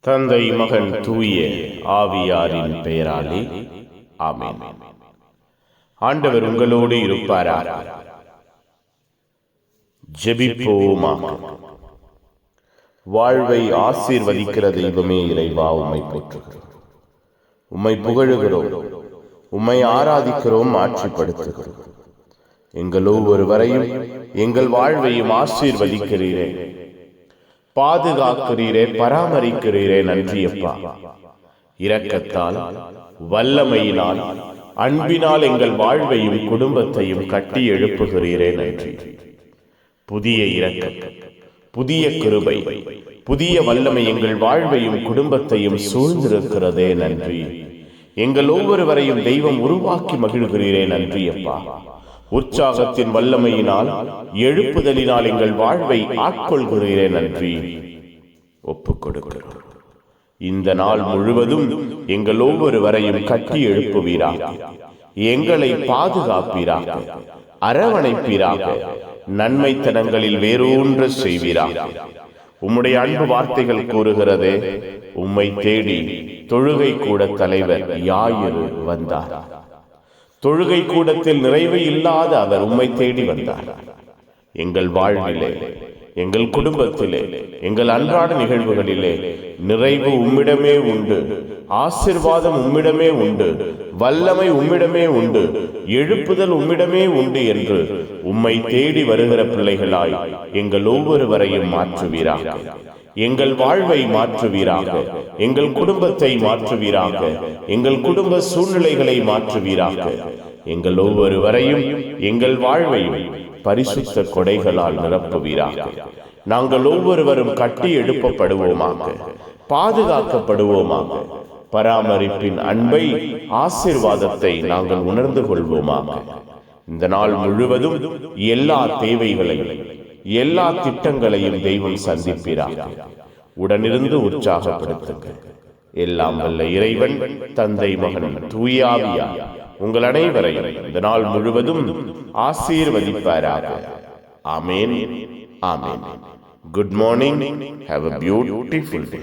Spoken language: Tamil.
தந்தை மகன் தூய ஆவியாரின் பெயராலே ஆமென். ஆண்டவர் உங்களோடு இருப்பாராக ஜெபிப்போமாக வாழ்வை ஆசீர்வதிக்கிற தெய்வமே இறைவா உம்மை போற்றுகிறோம். உம்மை புகழுகிறோம். உம்மை ஆராதிக்கிறோம் ஆட்சிப்படுத்துகிறோம். எங்கள் ஒவ்வொருவரையும் எங்கள் வாழ்வையும் ஆசீர்வதிக்கிறீரே. பாதுகாக்கிறீரே பராமரிக்கிறீரே நன்றியப்பா. இரக்கத்தால் வல்லமையினால் அன்பினால் எங்கள் வாழ்வையும் குடும்பத்தையும் கட்டி எழுப்புகிறீரே நன்றி. புதிய இரக்கம் புதிய கிருபை புதிய வல்லமை எங்கள் வாழ்வையும் குடும்பத்தையும் சூழ்ந்திருக்கிறதே நன்றி. எங்கள் ஒவ்வொருவரையும் தெய்வம் உருவாக்கி மகிழ்கிறீரே நன்றி அப்பா உற்சாகத்தின் வல்லமையினால் எழுப்புதலினால் எங்கள் வாழ்வை ஆட்கொள்கிறேன் நன்றி. ஒப்புக் கொடுக்கிறோம் இந்த நாள் முழுவதும் எங்கள் ஒவ்வொருவரையும் கட்டி எழுப்புவீராக. எங்களை பாதுகாப்பீராக. அரவணைப்பீராக. நன்மைத்தனங்களில் வேரூன்ற செய்வீராக. உம்முடைய அன்பு வார்த்தைகள் கூறுகிறது உம்மை தேடி தொழுகை கூட தலைவர் யாயிரு வந்தார். தொழுகை கூடத்தில் நிறைவு இல்லாத அவர் உம்மை தேடி வந்தார். எங்கள் வாழ்விலே எங்கள் குடும்பத்திலே எங்கள் அன்றாட நிகழ்வுகளிலே நிறைவு உம்மிடமே உண்டு. ஆசிர்வாதம் உம்மிடமே உண்டு. வல்லமை உம்மிடமே உண்டு. எழுப்புதல் உம்மிடமே உண்டு என்று உம்மை தேடி வருகிற பிள்ளைகளாய் எங்கள் ஒவ்வொருவரையும் மாற்றுவீராக. எங்கள் வாழ்வை மாற்றுவீராக. எங்கள் குடும்பத்தை மாற்றுவீராக. எங்கள் குடும்ப சூழ்நிலைகளை மாற்றுவீராக. எங்கள் ஒவ்வொருவரையும் எங்கள் வாழ்வையும் பரிசுத்த கொடைகளால் நிரப்புவீராக. நாங்கள் ஒவ்வொருவரும் கட்டி எழுப்பப்படுவோமாக. பாதுகாக்கப்படுவோமாக. பராமரிப்பின் அன்பை ஆசிர்வாதத்தை நாங்கள் உணர்ந்து கொள்வோமாக. இந்த நாள் முழுவதும் எல்லா தேவைகளையும் எல்லா திட்டங்களையும் தெய்வம் சந்திப்பிறார் உடனிருந்து உற்சாகப்படுத்துங்கள். எல்லாம் வல்ல இறைவன் தந்தை மகன் தூயாவியா உங்கள் அனைவரையும் இந்த நாள் முழுவதும் ஆசீர்வதிப்பாராக. ஆமேன். ஆமேன். Good morning have a beautiful day